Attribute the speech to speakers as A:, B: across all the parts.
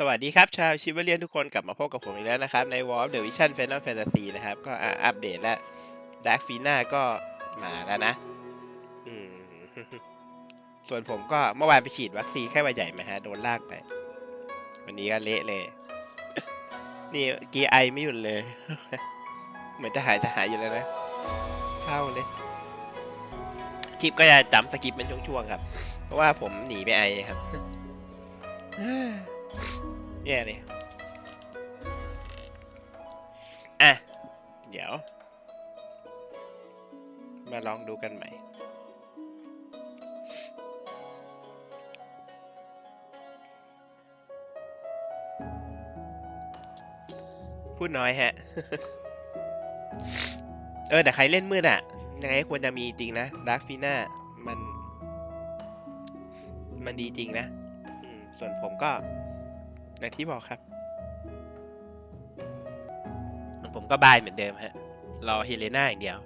A: สวัสดีครับ ชาวชิวเลียนทุกคนกลับมาพบกับผมอีกแล้วนะครับ ใน War of the Vision Final Fantasy นะครับ ก็อะอัปเดตแล้ว Dark f i n a ก็มาแล้วนะ อืม ส่วนผมก็เมื่อวานไปฉีดวัคซีนไข้หวัดใหญ่มาฮะ โดนลากไป วันนี้ก็เละเลย นี่กีไอไม่หยุดเลย เหมือนจะหายจะหายอยู่แล้วนะเศร้าเลย คลิปก็จะจำสกิปเป็นช่วงๆครับ เพราะว่าผมหนีไปไอครับ แย่เลยอะ เดี๋ยว มาลองดูกันใหม่พูดน้อยฮะ เออ แต่ใครเล่นมืดอะ ยังไงควรจะมีจริงนะดาร์ f ฟีน่ามัน มันดีจริงนะ ส่วนผมก็ อย่างที่บอกครับผมก็บายเหมือนเดิมฮะ รอเฮเลนาอย่างเดียว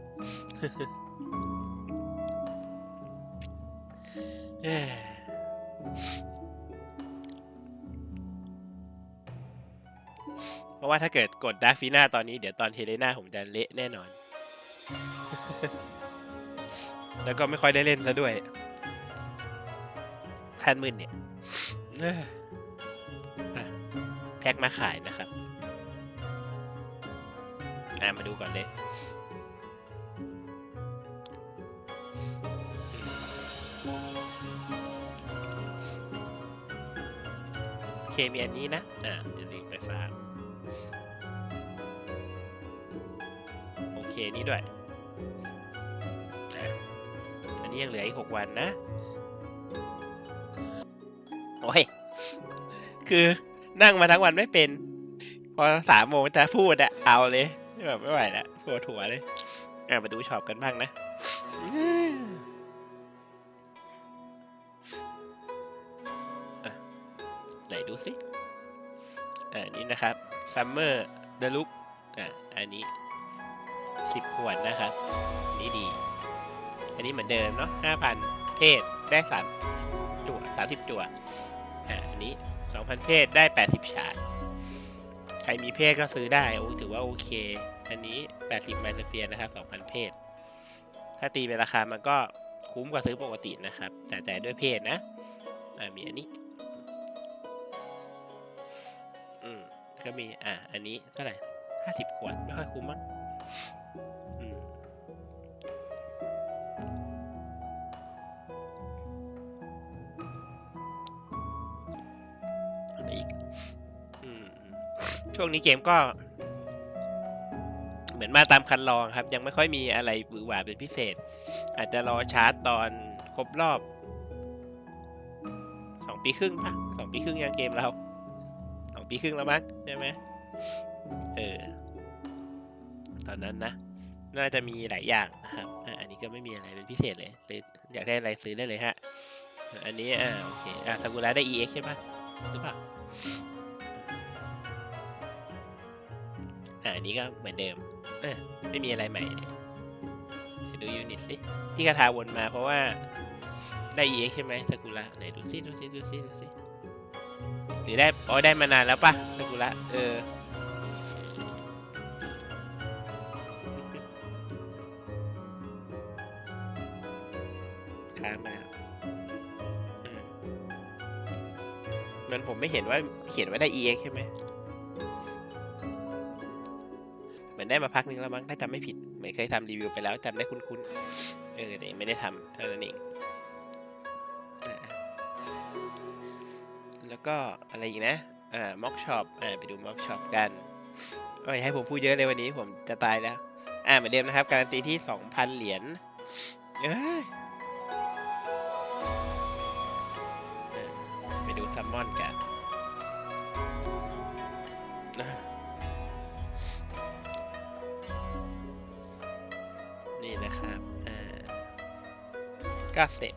A: เพราะว่าถ้าเกิดกดดาร์ฟีน่าตอนนี้เดี๋ยวตอนเฮเลนาผมจะเละแน่นอน แล้วก็ไม่ค่อยได้เล่นซะด้วยคันมืดเนี่ย แพ็คมาขายนะครับอ่ามาดูก่อนเลยเคมีอันนี้นะ อ่าเดี๋ยวลิงไปฟาร์มโอเค นี่ด้วยอะอันนี้ยังเหลืออีกหกวันนะ โอ้ย คือ นั่งมาทั้งวันไม่เป็น พอสามโมงจะพูดอะเอาเลยแบบไม่ไหวแล้วปวดหัวเลย อะมาดูช็อปกันบ้างนะไหนดูสิอ่านี่นะครับ Summer The Look อะอันนี้สิบขวดนะครับ นี่ดี อันนี้เหมือนเดิมเนาะห้าพันเพศได้สามจั่วสามสิบจั่วอะอันนี้ สองพันเพศได้แปดสิบชาร์จใครมีเพศก็ซื้อได้โอ้ถือว่าโอเค อันนี้ 80 ไมเฟียนะครับ 2,000 เพศ ถ้าตีเป็นราคามันก็คุ้มกว่าซื้อปกตินะครับ แต่จ่ายด้วยเพศนะมีอันนี้อืมก็มี อ่าอันนี้เท่าไหร่ 50 ขวด ไม่ค่อยคุ้มมั้ง ช่วงนี้เกมก็ เหมือนมาตามคันลองครับ ยังไม่ค่อยมีอะไรหวือหวาเป็นพิเศษ อาจจะรอชาร์จตอนครบรอบสองปีครึ่งปะสองปีครึ่งยังเกมเราสองปีครึ่งแล้วมั้งใช่ไหมเออตอนนั้นนะ น่าจะมีหลายอย่างนะครับอันนี้ก็ไม่มีอะไรเป็นพิเศษเลยซื้ออยากได้อะไรซื้อได้เลยฮะ อันนี้อ่าโอเคอะซากุระได้ EX ใช่ปะหรือเปล่า อ่าอันนี้ก็เหมือนเดิมเออไม่มีอะไรใหม่เลยดูยูนิตสิที่คาถาวนมาเพราะว่าได้ EX ใช่ไหมสกุระไหนดูสิดูสิดูสิดูสิหรือได้อ๋อได้มานานแล้วปะสกุระเออค้างมาแล้วอืมเหมันผมไม่เห็นว่าเขียนว่าได้ EX ใช่ไหม มือนได้มาพักนึงแล้วมั้งถ้าจำไม่ผิดเหมือนเคยทำรีวิวไปแล้วจำได้คุ้นๆเออแต่ยังไม่ได้ทำเท่านั้นเองแล้วก็อะไรอีกนะอ่าม็อกช็อปอ่าไปดูม็อกช็อปกันโอ้ยให้ผมพูดเยอะเลยวันนี้ผมจะตายแล้วอ่าเหมือนเดิมนะครับ การันตีที่ 2,000 เหรียญเอ้ไปดูซัมมอนกันอ่า ก็เสร็จ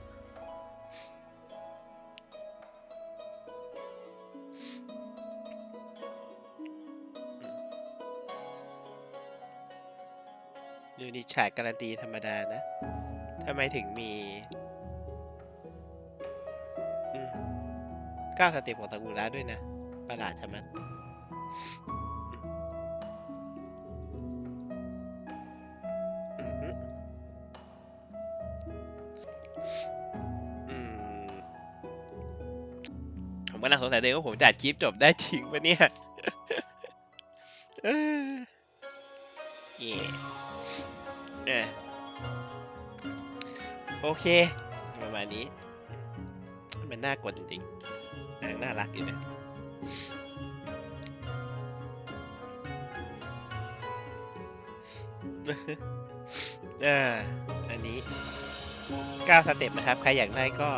A: ยูนิตฉากการันตีธรรมดานะทำไมถึงมีก้าสเต็ปของซากุระด้วยนะ ประหลาดชะมัด ผมกำลังสงสัยเลยว่าผมจัดคลิปจบได้จริงปะเนี่ยเย่โอเค ประมาณนี้ มันน่ากดจริงๆนางน่ารักอยู่นะอ่าอันนี้ 9 สเต็ปนะครับ ใครอยากได้ก็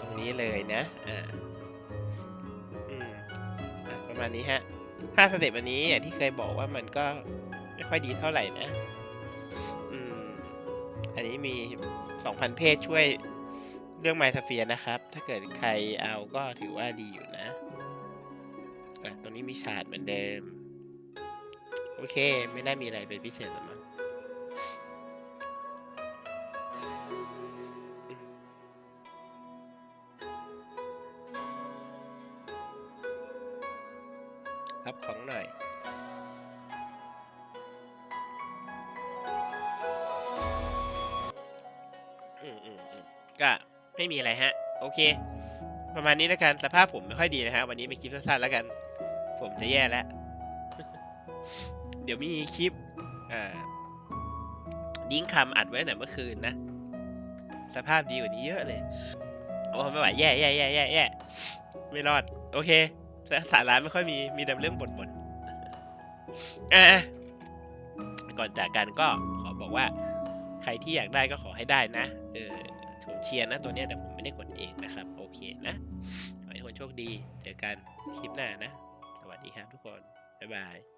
A: ตรงนี้เลยนะ อ่าประมาณนี้ฮะ 5 สเต็ปอันนี้อย่างที่เคยบอกว่ามันก็ไม่ค่อยดีเท่าไหร่นะ อืม อันนี้มี 2,000 เพศช่วยเรื่องไมซ์เฟียนะครับ ถ้าเกิดใครเอาก็ถือว่าดีอยู่นะอะตรงนี้มีชาดเหมือนเดิม โอเค ไม่น่ามีอะไรเป็นพิเศษหรอกมั้ รับของหน่อยอืมอืมอืมก็ไม่มีอะไรฮะ โอเค ประมาณนี้แล้วกันสภาพผมไม่ค่อยดีนะฮะ วันนี้เป็นคลิปสั้นๆแล้วกัน ผมจะแย่แล้ว เดี๋ยวมีคลิปอ่าดิ้งคำอัดไว้แต่เมื่อคืนนะ สภาพดีกว่านี้เยอะเลย โอ้ไม่ไหวแย่แย่แย่แย่แย่ไม่รอด โอเค สสาระไม่ค่อยมี มีแต่เรื่องบ่นบ่นๆอะก่อนจากกันก็ขอบอกว่า ใครที่อยากได้ก็ขอให้ได้นะ เออผมเชียร์นะตัวเนี้ยแต่ผมไม่ได้กดเองนะครับ โอเคนะ ขอให้ทุกคนโชคดี เจอกันคลิปหน้านะ สวัสดีครับทุกคน บ๊ายบาย